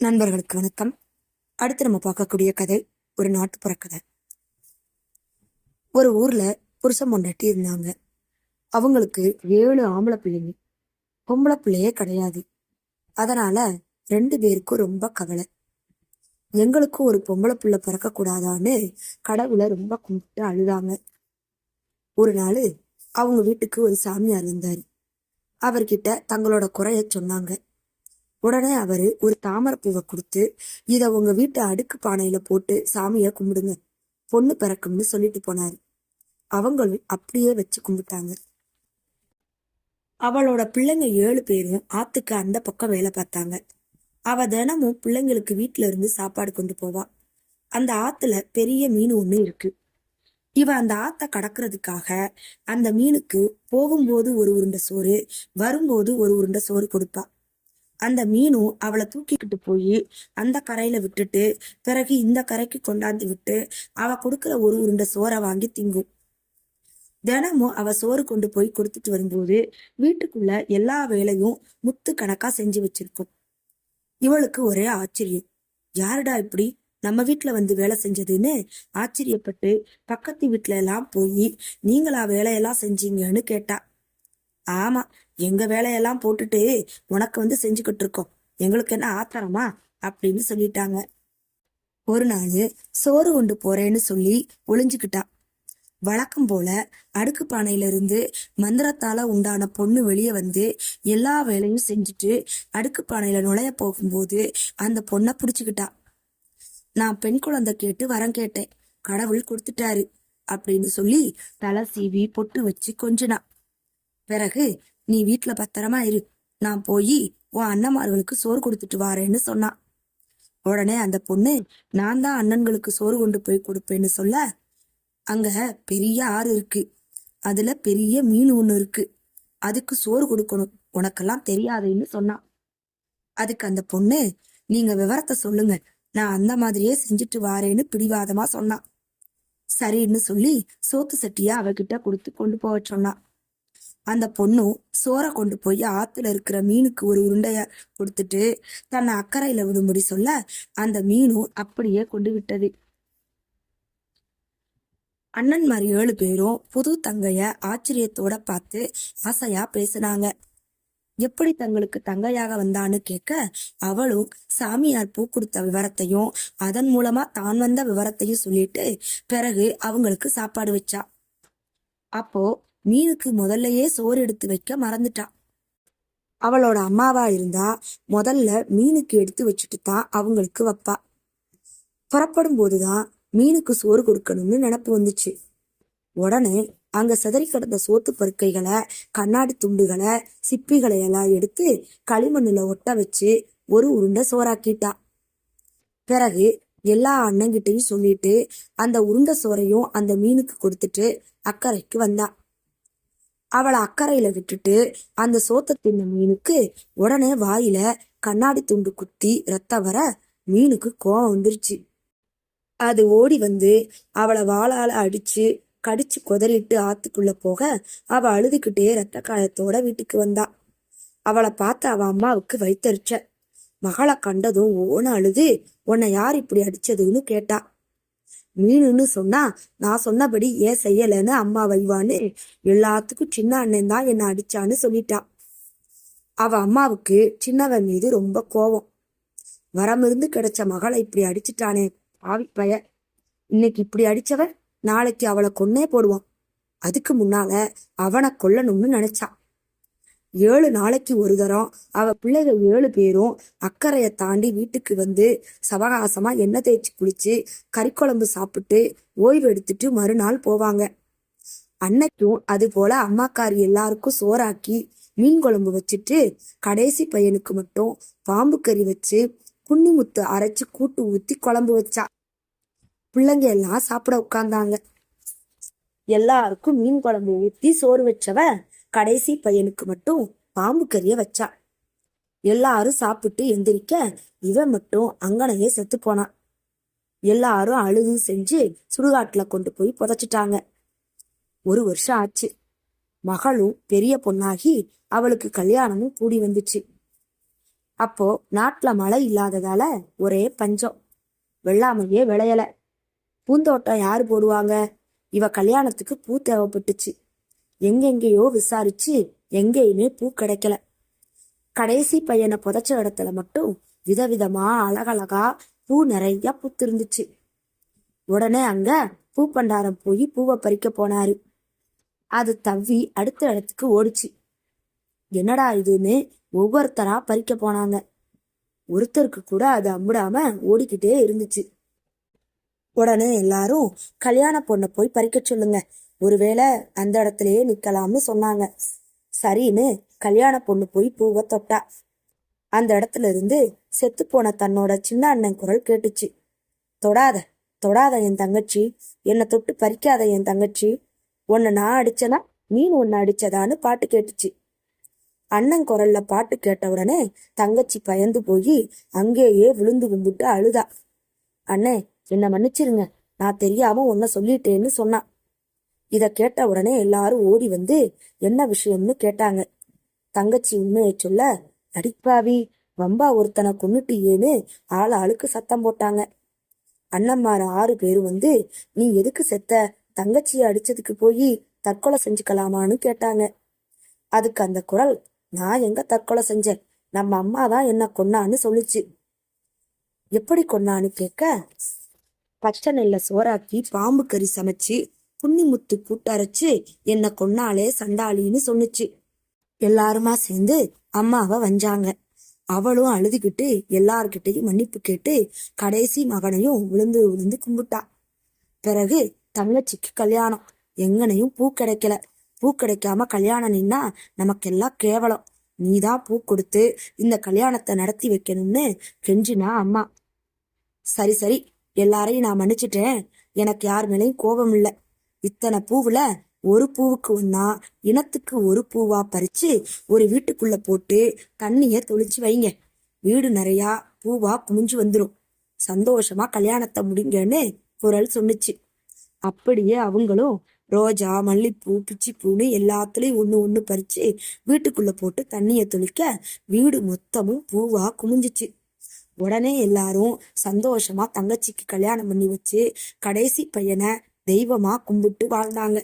நண்பர்களுக்கு வணக்கம். அடுத்து நம்ம பார்க்கக்கூடிய கதை ஒரு நாட்டுப்புற கதை ஒரு ஊர்ல புருஷன் பொண்டாட்டி இருந்தாங்க. அவங்களுக்கு ஏழு ஆம்பளை பிள்ளைங்க. பொம்பளை பிள்ளையே கிடையாது. அதனால ரெண்டு பேருக்கும் ரொம்ப கவலை. எங்களுக்கும் ஒரு பொம்பளை பிள்ளை பிறக்க கூடாதான்னு கடவுளை ரொம்ப கும்பிட்டு அழுதாங்க. ஒரு நாள் அவங்க வீட்டுக்கு ஒரு சாமியார் இருந்தார் அவர்கிட்ட தங்களோட குறைய சொன்னாங்க. உடனே அவரு ஒரு தாமரைப்பூவை கொடுத்து இத உங்க வீட்டு அடுக்கு பானையில போட்டு சாமிய கும்பிடுங்க. பொண்ணு பிறக்கும்னு சொல்லிட்டு போனாரு. அவங்களும் அப்படியே வச்சு கும்பிட்டாங்க. அவளோட பிள்ளைங்க ஏழு பேரும் ஆத்துக்கு அந்த பக்கம் வேலை பார்த்தாங்க. அவ தினமும் பிள்ளைங்களுக்கு வீட்டுல இருந்து சாப்பாடு கொண்டு போவா. அந்த ஆத்துல பெரிய மீன் ஒண்ணு இருக்கு. இவ அந்த ஆத்த கடக்கிறதுக்காக அந்த மீனுக்கு போகும்போது ஒரு உருண்டை சோறு வரும்போது ஒரு உருண்டை சோறு கொடுப்பா. அந்த மீனும் அவளை தூக்கிக்கிட்டு போய் அந்த கரையில விட்டுட்டு பிறகு இந்த கரைக்கு கொண்டாந்து விட்டு அவ கொடுக்கிற ஒரு உருண்டை சோறை வாங்கி திங்கும். தினமும் அவ சோறு கொண்டு போய் கொடுத்துட்டு வரும்போது வீட்டுக்குள்ள எல்லா வேலையும் முத்து கணக்கா செஞ்சு வச்சிருக்கும். இவளுக்கு ஒரே ஆச்சரியம். யாருடா இப்படி? நம்ம வீட்டுல வந்து வேலை செஞ்சதுன்னு ஆச்சரியப்பட்டு பக்கத்து வீட்டுல எல்லாம் போய் நீங்களா வேலையெல்லாம் செஞ்சீங்கன்னு கேட்டா. ஆமா எங்க வேலையெல்லாம் போட்டுட்டு உனக்கு வந்து செஞ்சுக்கிட்டு இருக்கோம். எங்களுக்கு என்ன ஆத்திரமா? அப்படின்னு சொல்லிட்டாங்க. ஒரு நாள் சோறு கொண்டு போறேன்னு சொல்லி ஒளிஞ்சுக்கிட்டா. வழக்கம் போல அடுக்கு பானையிலிருந்து மந்திரத்தால உண்டான பொண்ணு வெளியே வந்து எல்லா வேலையும் செஞ்சுட்டு அடுக்கு பானையில நுழைய போகும்போது அந்த பொண்ணை பிடிச்சுக்கிட்டா. நான் பெண் குழந்தை கேட்டு வரம் கேட்டேன். கடவுள் கொடுத்துட்டாரு அப்படின்னு சொல்லி தலை சீவி பொட்டு வச்சு கொஞ்சினான் பிறகு நீ வீட்டுல பத்திரமா இரு. நான் போய் உன் அண்ணன்மார்களுக்கு சோறு கொடுத்துட்டு வாரேன்னு சொன்னான் உடனே அந்த பொண்ணு நான் தான் அண்ணன்களுக்கு சோறு கொண்டு போய் கொடுப்பேன்னு சொல்ல அங்க பெரிய ஆறு இருக்கு. அதுல பெரிய மீன் ஒண்ணு இருக்கு. அதுக்கு சோறு கொடுக்கணும். உனக்கெல்லாம் தெரியாதுன்னு சொன்னான் அதுக்கு அந்த பொண்ணு நீங்க விவரத்தை சொல்லுங்க. நான் அந்த மாதிரியே செஞ்சுட்டு வாரேன்னு பிடிவாதமா சொன்னான் சரின்னு சொல்லி சோத்து சட்டியா அவகிட்ட கொடுத்து கொண்டு போக சொன்னான் அந்த பொண்ணும் சோறை கொண்டு போய் ஆத்துல இருக்கிற மீனுக்கு ஒரு உருண்டைய கொடுத்துட்டு தன்னை அக்கறையில விடும்படி சொல்ல அந்த மீனும் அப்படியே கொண்டு விட்டது. அண்ணன்மார் ஏழு பேரும் புது தங்கைய ஆச்சரியத்தோட பார்த்து ஆசையா பேசினாங்க. எப்படி தங்களுக்கு தங்கையாக வந்தான்னு கேட்க அவளும் சாமியார் பூ கொடுத்த விவரத்தையும் அதன் மூலமா தான் வந்த விவரத்தையும் சொல்லிட்டு பிறகு அவங்களுக்கு சாப்பாடு வச்சா. அப்போ மீனுக்கு முதல்லயே சோறு எடுத்து வைக்க மறந்துட்டா. அவளோட அம்மாவா இருந்தா முதல்ல மீனுக்கு எடுத்து வச்சுட்டு தான் அவங்களுக்கு வைப்பா. புறப்படும் போதுதான் மீனுக்கு சோறு கொடுக்கணும்னு நினப்பு வந்துச்சு. உடனே அங்க சிதறி கிடந்த சோத்து பருக்கைகளை கண்ணாடி துண்டுகளை சிப்பிகளை எல்லாம் எடுத்து களிமண்ணுல ஒட்ட வச்சு ஒரு உருண்டை சோறாக்கிட்டா. பிறகு எல்லா அண்ணங்கிட்டையும் சொல்லிட்டு அந்த உருண்டை சோறையும் அந்த மீனுக்கு கொடுத்துட்டு அக்கறைக்கு வந்தா. அவளை அக்கறையில விட்டுட்டு அந்த சோத்த தின்ன மீனுக்கு உடனே வாயில கண்ணாடி துண்டு குத்தி ரத்த வர மீனுக்கு கோவம் வந்துருச்சு. அது ஓடி வந்து அவளை வாளால அடிச்சு கடிச்சு கொதறிட்டு ஆத்துக்குள்ள போக அவ அழுதுகிட்டே ரத்த காயத்தோட வீட்டுக்கு வந்தா. அவளை பார்த்து அவ அம்மாவுக்கு வைத்தறிச்ச. மகளை கண்டதும் ஓன அழுது உன்னை யார் இப்படி அடிச்சதுன்னு கேட்டா. மீனுன்னு சொன்னா நான் சொன்னபடி ஏன் செய்யலைன்னு அம்மா வைவான்னு எல்லாத்துக்கும் சின்ன அண்ணன் தான் என்ன அடிச்சான்னு சொல்லிட்டான் அவ அம்மாவுக்கு சின்னவன் மீது ரொம்ப கோவம். வரமிருந்து கிடைச்ச மகளை இப்படி அடிச்சிட்டானே ஆவி பய. இன்னைக்கு இப்படி அடிச்சவன் நாளைக்கு அவளை கொன்னே போடுவான். அதுக்கு முன்னால அவனை கொல்லணும்னு நினைச்சான் ஏழு நாளைக்கு ஒரு தரம். அவ பிள்ளைகள் ஏழு பேரும் அக்கறையை தாண்டி வீட்டுக்கு வந்து சவகாசமா எண்ணெய் தேய்ச்சி குளிச்சு கறிக்குழம்பு சாப்பிட்டு ஓய்வு எடுத்துட்டு மறுநாள் போவாங்க. அன்னைக்கும் அது போல அம்மாக்காரி எல்லாருக்கும் சோறாக்கி மீன் குழம்பு வச்சுட்டு கடைசி பையனுக்கு மட்டும் பாம்பு கறி வச்சு குன்னி முத்து அரைச்சு கூட்டு ஊத்தி குழம்பு வச்சா. பிள்ளைங்க எல்லாம் சாப்பிட உட்கார்ந்தாங்க. எல்லாருக்கும் மீன் குழம்பு ஊத்தி சோறு வச்சவ கடைசி பையனுக்கு மட்டும் பாம்பு கறிய வச்சா. எல்லாரும் சாப்பிட்டு எந்திரிக்க இவன் மட்டும் அங்கனையே செத்து போனான் எல்லாரும் அழுது செஞ்சு சுடுகாட்டுல கொண்டு போய் புதைச்சிட்டாங்க. ஒரு வருஷம் ஆச்சு. மகளும் பெரிய பொண்ணாகி அவளுக்கு கல்யாணமும் கூடி வந்துச்சு. அப்போ நாட்டுல மழை இல்லாததால ஒரே பஞ்சம். வெள்ளாமையே விளையல. பூந்தோட்டம் யாரு போடுவாங்க? இவ கல்யாணத்துக்கு பூ தேவைப்பட்டுச்சு. எங்கெங்கேயோ விசாரிச்சு எங்கேயுமே பூ கிடைக்கல. கடைசி பையனை புதைச்ச இடத்துல மட்டும் விதவிதமா அழகழகா பூ நிறைய பூத்திருந்துச்சு. உடனே அங்க பூ பண்டாரம் போய் பூவை பறிக்க போனாரு. அது தவ்வி அடுத்த இடத்துக்கு ஓடிச்சு. என்னடா இதுன்னு ஒவ்வொருத்தரா பறிக்க போனாங்க. ஒருத்தருக்கு கூட அது அம்பிடாம ஓடிக்கிட்டே இருந்துச்சு. உடனே எல்லாரும் கல்யாண பொண்ணை போய் பறிக்க சொல்லுங்க. ஒருவேளை அந்த இடத்துலயே நிக்கலாம்னு சொன்னாங்க. சரின்னு கல்யாண பொண்ணு போய் பூவை தொட்டா. அந்த இடத்துல இருந்து செத்து போன தன்னோட சின்ன அண்ணன் குரல் கேட்டுச்சு. தொடாத தொடாத என் தங்கச்சி. என்னை தொட்டு பறிக்காத என் தங்கச்சி. உன்னை நான் அடிச்சனா மீன் உன்னை அடிச்சதான்னு பாட்டு கேட்டுச்சு அண்ணன் குரல்ல பாட்டு கேட்ட உடனே தங்கச்சி பயந்து போய் அங்கேயே விழுந்து கும்பிட்டு அழுதா. அண்ணே என்னை மன்னிச்சிருங்க. நான் தெரியாம உன்னை சொல்லிட்டேன்னு சொன்னான் இத கேட்ட உடனே எல்லாரும் ஓடி வந்து என்ன விஷயம்னு கேட்டாங்க. தங்கச்சி உண்மையை சொல்ல அடிப்பாவி வம்பா ஒருத்தனை கொன்னுட்டியேன்னு ஆள் ஆளுக்கு சத்தம் போட்டாங்க. அண்ணன்மார ஆறு பேரும் வந்து நீ எதுக்கு செத்த? தங்கச்சியை அடிச்சதுக்கு போய் தற்கொலை செஞ்சுக்கலாமான்னு கேட்டாங்க. அதுக்கு அந்த குரல் நான் எங்க தற்கொலை செஞ்சேன்? நம்ம அம்மா தான் என்ன கொன்னான்னு சொல்லுச்சு. எப்படி கொன்னான்னு கேட்க பச்சை நெல்ல சோறாக்கி பாம்பு கறி சமைச்சு புன்னிமுத்து கூட்டரைச்சு என்ன கொன்னாலே சண்டாளின்னு சொன்னுச்சு. எல்லாருமா சேர்ந்து அம்மாவை வஞ்சாங்க. அவளும் அழுதுகிட்டு எல்லார்கிட்டையும் மன்னிப்பு கேட்டு கடைசி மகனையும் விழுந்து விழுந்து கும்பிட்டா. பிறகு தங்கச்சிக்கு கல்யாணம். எங்கனையும் பூ கிடைக்கல. பூ கிடைக்காம கல்யாணம் நின்னா நமக்கெல்லாம் கேவலம். நீதான் பூ கொடுத்து இந்த கல்யாணத்தை நடத்தி வைக்கணும்னு கெஞ்சினா அம்மா. சரி சரி எல்லாரையும் நான் மன்னிச்சிட்டேன். எனக்கு யார் மேலேயும் கோபம் இல்லை இத்தனை பூவுல ஒரு பூவுக்கு ஒன்னா இனத்துக்கு ஒரு பூவா பறிச்சு ஒரு வீட்டுக்குள்ள போட்டு தண்ணிய தொளிச்சு வைங்க. வீடு நிறையா பூவா குமிஞ்சு வந்துடும் சந்தோஷமா கல்யாணத்தை முடிங்கன்னு குரல் சொன்னுச்சு. அப்படியே அவங்களும் ரோஜா மல்லிப்பூ பிச்சிப்பூன்னு எல்லாத்துலயும் ஒன்று ஒன்று பறிச்சு வீட்டுக்குள்ள போட்டு தண்ணியை தொளிக்க வீடு மொத்தமும் பூவா குமிஞ்சிச்சு. உடனே எல்லாரும் சந்தோஷமா தங்கச்சிக்கு கல்யாணம் பண்ணி வச்சு கடைசி பையனை தெய்வமா கும்பிட்டு வாழ்ந்தாங்க.